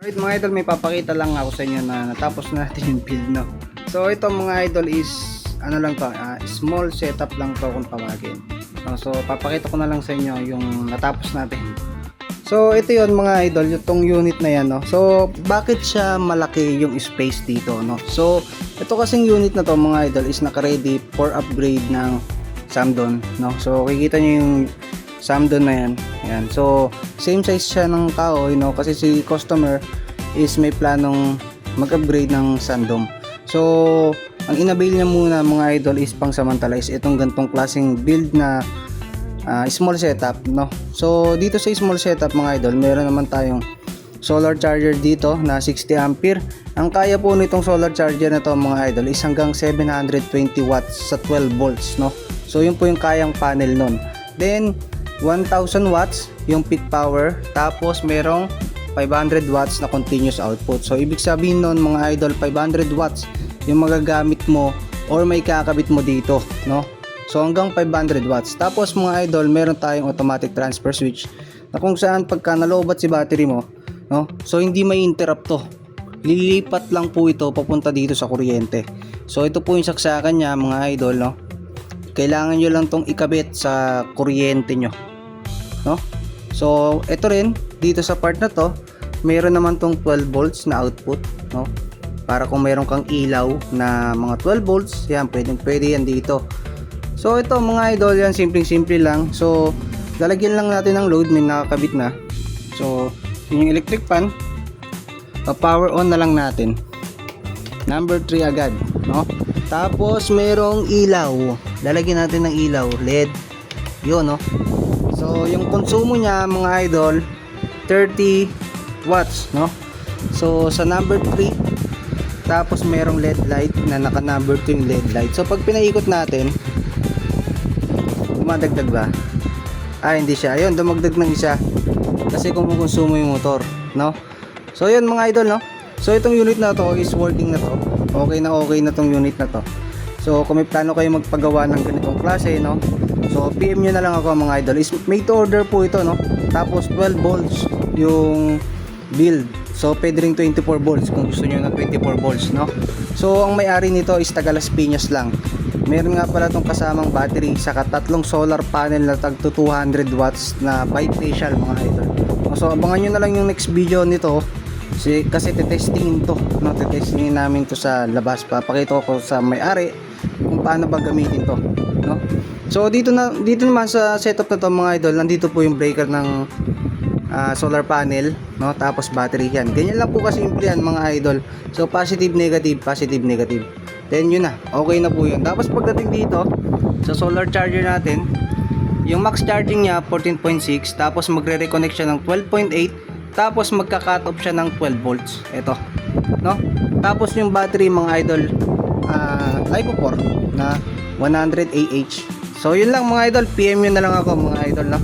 Alright mga idol, may papakita lang ako sa inyo na natapos na natin yung build no. So ito mga idol is ano lang to, ah, small setup lang to kung tawagin. No, so papakita ko na lang sa inyo yung natapos natin. So ito yon mga idol, itong unit na yan no. So bakit siya malaki yung space dito no? So ito kasing unit na to mga idol is naka-ready for upgrade ng Samdon no. So kikita niyo yung Samdon na yan. Yan. So, same size siya ng kahoy, no? Kasi si customer is may planong mag-upgrade ng Sandom. So, ang inabail niya muna mga idol is pang samantala is itong gantong klaseng build na ah, small setup, no? So, dito sa small setup mga idol, meron naman tayong solar charger dito na 60 ampere. Ang kaya po nitong solar charger na to mga idol is hanggang 720 watts sa 12 volts, no? So, yun po yung kayang panel nun. Then, 1000 watts yung peak power tapos merong 500 watts na continuous output. So ibig sabihin nun mga idol 500 watts yung magagamit mo or may kakabit mo dito no? So hanggang 500 watts. Tapos mga idol meron tayong automatic transfer switch na kung saan pagka nalobat si battery mo no? So hindi may interrupt to. Lilipat lang po ito papunta dito sa kuryente. So ito po yung saksakan niya mga idol no? Kailangan nyo lang tong ikabit sa kuryente nyo no? So ito rin dito sa part na to mayroon naman tong 12 volts na output no? Para kung mayroon kang ilaw na mga 12 volts yan pwedeng pwede yan dito. So ito mga idol yan simpleng simple lang. So lalagyan lang natin ng load may nakakabit na. So yun yung electric fan. Pa power on na lang natin. Number 3 agad no? Tapos merong ilaw. Lalagyan natin ng ilaw LED yun no so yung konsumo niya mga idol 30 watts no? So sa number 3 tapos merong LED light na naka number 2 yung LED light. So pag pinaikot natin dumadagdag ba? Ah hindi siya. Ayun dumagdag ng isa. Kasi kumukonsumo yung motor no? So yun mga idol no? So itong unit na to is working na to. Okay na okay na tong unit na to so kung may plano kayo magpagawa ng ganitong klase no? So PM nyo na lang ako mga idol. Is made to order po ito no? Tapos 12 volts yung build. So pwede rin 24 volts kung gusto nyo ng 24 volts no? So ang may-ari nito is taga Piñas lang. Meron nga pala tong kasamang battery saka tatlong solar panel na tag to 200 watts na bifacial mga idol. So abangan nyo na lang yung next video nito. Kasi, kasi tetestingin to no? Tetestingin namin to sa labas. Papakita ko sa may-ari paano ba gamitin to no? So dito na dito naman sa setup na to mga idol nandito po yung breaker ng ah, solar panel no? Tapos battery yan. Ganyan lang po kasi simple yan mga idol. So positive negative positive negative. Then yun na. Okay na po yun. Tapos pagdating dito sa solar charger natin yung max charging niya 14.6 tapos magre-reconnect siya ng 12.8 tapos magka-cut off siya ng 12 volts. Ito no? Tapos yung battery mga idol uh, Lipo 4 na 100 AH so yun lang mga idol. PM yun na lang ako mga idol no